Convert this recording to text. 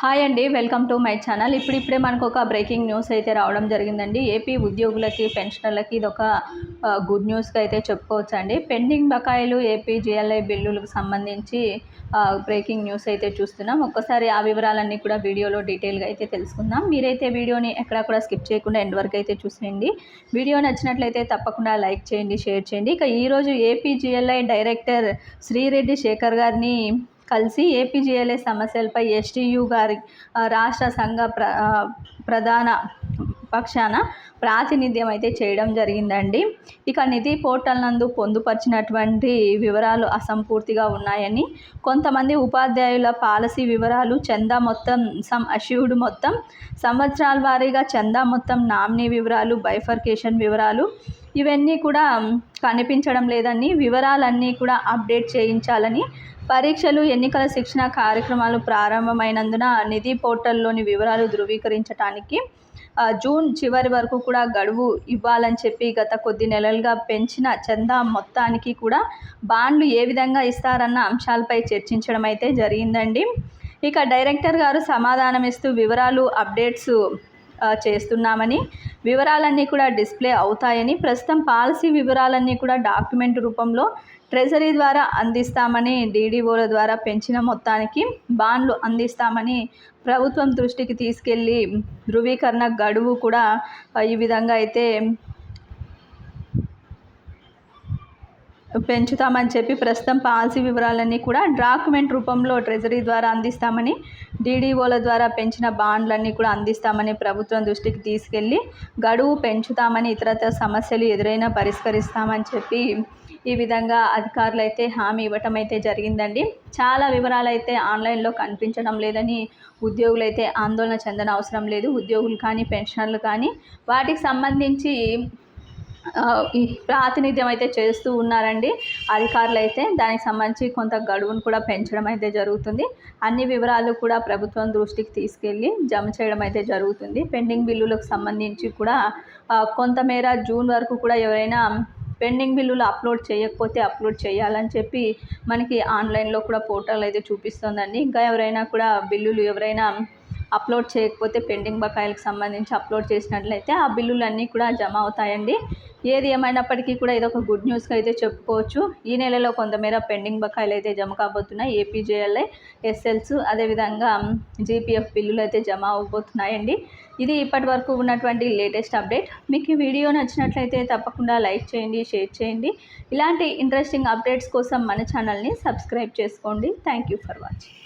Hi అండి welcome to my channel. ఇప్పుడిప్పుడే మనకు ఒక బ్రేకింగ్ న్యూస్ అయితే రావడం జరిగిందండి. ఏపీ ఉద్యోగులకి పెన్షనర్లకి ఇది ఒక గుడ్ న్యూస్గా అయితే చెప్పుకోవచ్చు అండి పెండింగ్ బకాయిలు ఏపీ జిఎల్ఐ బిల్లులకు సంబంధించి బ్రేకింగ్ న్యూస్ అయితే చూస్తున్నాం. ఒక్కసారి ఆ వివరాలన్నీ కూడా వీడియోలో డీటెయిల్గా అయితే తెలుసుకుందాం. మీరైతే వీడియోని ఎక్కడా కూడా స్కిప్ చేయకుండా ఎండ్ వరకు అయితే చూసేయండి. వీడియో నచ్చినట్లయితే తప్పకుండా లైక్ చేయండి షేర్ చేయండి. ఇక ఈరోజు AP GLI director Sri Reddy Shekhar గారిని కలిసి ఏపీజీఎల్ఏ సమస్యలపై ఎస్టీయు గారి రాష్ట్ర సంఘ ప్ర ప్రధాన పక్షాన ప్రాతినిధ్యం అయితే చేయడం జరిగిందండి. ఇక నిధి పోర్టల్ నందు పొందుపరిచినటువంటి వివరాలు అసంపూర్తిగా ఉన్నాయని కొంతమంది ఉపాధ్యాయుల పాలసీ వివరాలు చందా మొత్తం సమ్ అష్యూడ్ మొత్తం సంవత్సరాల వారీగా చందా మొత్తం నామినీ వివరాలు బైఫర్కేషన్ వివరాలు ఇవన్నీ కూడా కనిపించడం లేదని వివరాలన్నీ కూడా అప్డేట్ చేయించాలని పరీక్షలు ఎన్నికల శిక్షణ కార్యక్రమాలు ప్రారంభమైనందున నిధి పోర్టల్లోని వివరాలు ధృవీకరించడానికి జూన్ చివరి వరకు కూడా గడువు ఇవ్వాలని చెప్పి గత కొద్ది నెలలుగా పెంచిన చందా మొత్తానికి కూడా బాండ్లు ఏ విధంగా ఇస్తారన్న అంశాలపై చర్చించడం అయితే జరిగిందండి. ఇక డైరెక్టర్ గారు సమాధానం ఇస్తూ వివరాలు అప్డేట్స్ చేస్తున్నామని వివరాలన్నీ కూడా డిస్ప్లే అవుతాయని ప్రస్తుతం పాలసీ వివరాలన్నీ కూడా డాక్యుమెంట్ రూపంలో ట్రెజరీ ద్వారా అందిస్తామని డీడీఓల ద్వారా పెంచిన మొత్తానికి బాండ్లు అందిస్తామని ప్రభుత్వం దృష్టికి తీసుకెళ్ళి ధృవీకరణ గడువు కూడా ఈ విధంగా అయితే పెంచుతామని చెప్పి ప్రస్తుతం పాలసీ వివరాలన్నీ కూడా డాక్యుమెంట్ రూపంలో ట్రెజరీ ద్వారా అందిస్తామని డీడీఓల ద్వారా పెంచిన బాండ్లన్నీ కూడా అందిస్తామని ప్రభుత్వం దృష్టికి తీసుకెళ్ళి గడువు పెంచుతామని ఇతరత్ర సమస్యలు ఎదురైనా పరిష్కరిస్తామని చెప్పి ఈ విధంగా అధికారులు అయితే హామీ ఇవ్వటం అయితే జరిగిందండి. చాలా వివరాలు అయితే ఆన్లైన్లో కనిపించడం లేదని ఉద్యోగులు అయితే ఆందోళన చెందన అవసరం లేదు. ఉద్యోగులు కానీ పెన్షనర్లు కానీ వాటికి సంబంధించి ప్రాతినిధ్యం అయితే చేస్తూ ఉన్నారండి అధికారులు అయితే దానికి సంబంధించి కొంత గడువును కూడా పెంచడం అయితే జరుగుతుంది. అన్ని వివరాలు కూడా ప్రభుత్వం దృష్టికి తీసుకెళ్ళి జమ చేయడం అయితే జరుగుతుంది. పెండింగ్ బిల్లులకు సంబంధించి కూడా కొంతమేర జూన్ వరకు కూడా ఎవరైనా పెండింగ్ బిల్లులు అప్లోడ్ చేయకపోతే అప్లోడ్ చేయాలని చెప్పి మనకి ఆన్లైన్లో కూడా పోర్టల్ అయితే చూపిస్తుందండి. ఇంకా ఎవరైనా కూడా బిల్లులు ఎవరైనా అప్లోడ్ చేయకపోతే పెండింగ్ బకాయిలకు సంబంధించి అప్లోడ్ చేసినట్లయితే ఆ బిల్లులు అన్నీ కూడా జమ అవుతాయండి. ఏది ఏమైనప్పటికీ కూడా ఇది ఒక గుడ్ న్యూస్గా అయితే చెప్పుకోవచ్చు. ఈ నెలలో కొంతమేర పెండింగ్ బకాయిలు అయితే జమ కాబోతున్నాయి. ఏపీజేఎల్ఐ ఎస్ఎల్స్ అదేవిధంగా జీపీఎఫ్ బిల్లులు అయితే జమ అవబోతున్నాయండి. ఇది ఇప్పటి వరకు ఉన్నటువంటి లేటెస్ట్ అప్డేట్. మీకు ఈ వీడియో నచ్చినట్లయితే తప్పకుండా లైక్ చేయండి షేర్ చేయండి. ఇలాంటి ఇంట్రెస్టింగ్ అప్డేట్స్ కోసం మన ఛానల్ని సబ్స్క్రైబ్ చేసుకోండి. Thank you for watching.